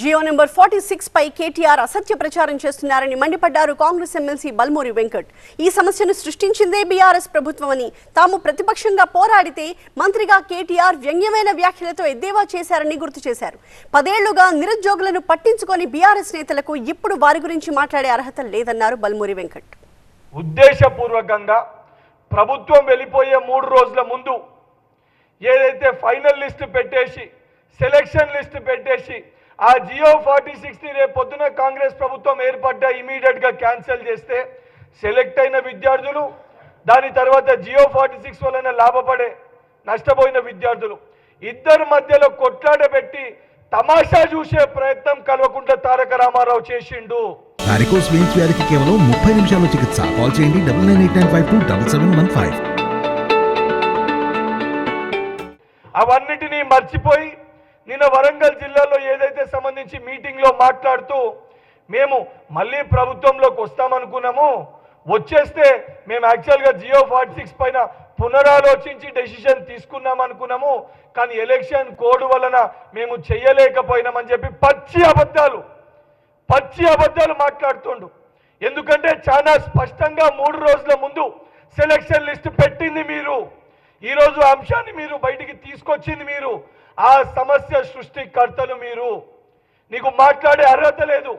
Jio number forty six పై కేటీఆర్ అసత్య ప్రచారం చేస్తున్నారని మండిపడ్డారు కాంగ్రెస్ ఎమ్మెల్సీ బల్మూరి వెంకట్. ఈ సమస్యను సృష్టించిందే బీఆర్ఎస్ ప్రభుత్వమని తాము ప్రతిపక్షంగా పోరాడితే మంత్రిగా కేటీఆర్ వ్యంగ్యమైన వ్యాఖ్యలతో ఎద్దేవా చేశారని గుర్తు చేశారు. పదేళ్ళుగా నిరుద్యోగులను పట్టించుకొని బీఆర్ఎస్ నేతలకు ఇప్పుడు వారి గురించి మాట్లాడే అర్హత లేదన్నారు బల్మూరి వెంకట్. ఉద్దేశపూర్వకంగా ప్రభుత్వం వెళ్ళిపోయే మూడు రోజుల ముందు ఏదైతే ఫైనల్ లిస్ట్ పెట్టేసి సెలెక్షన్ లిస్ట్ పెట్టేసి ఆ జియో ఫార్టీ సిక్స్ని రేపు పొద్దున కాంగ్రెస్ ప్రభుత్వం ఏర్పడ్డా ఇమీడియట్గా క్యాన్సిల్ చేస్తే సెలెక్ట్ అయిన విద్యార్థులు దాని తర్వాత జియో ఫార్టీ సిక్స్ వలన లాభపడే నష్టపోయిన విద్యార్థులు. ఇద్దరి మధ్యలో కొట్లాట పెట్టి తమాషా చూసే ప్రయత్నం కలవకుండా తారక రామారావు చేసిండు. వారికోస్ వెయిన్స్ వ్యాధికి కేవలం ముప్పై నిమిషాల్లో చికిత్స. కాల్ చేయండి double nine eight nine five two double seven one five అవన్నిటినీ మర్చిపోయి నిన్న వరంగల్ జిల్లాలో ఏదైతే సంబంధించి మీటింగ్లో మాట్లాడుతూ మేము మళ్ళీ ప్రభుత్వంలోకి వస్తామనుకున్నాము వచ్చేస్తే మేము యాక్చువల్గా జియో ఫార్టీ సిక్స్ పైన పునరాలోచించి డెసిషన్ తీసుకున్నాం అనుకున్నాము కానీ ఎలక్షన్ కోడ్ వలన మేము చెయ్యలేకపోయినామని చెప్పి పచ్చి అబద్ధాలు పచ్చి అబద్ధాలు మాట్లాడుతుండు. ఎందుకంటే చాలా స్పష్టంగా మూడు రోజుల ముందు సెలక్షన్ లిస్ట్ పెట్టింది మీరు. ఈ రోజు అంశాన్ని మీరు బయటికి తీసుకొచ్చింది మీరు. ఆ సమస్య సృష్టికర్తలు మీరు. నీకు మాట్లాడే అర్హత లేదు.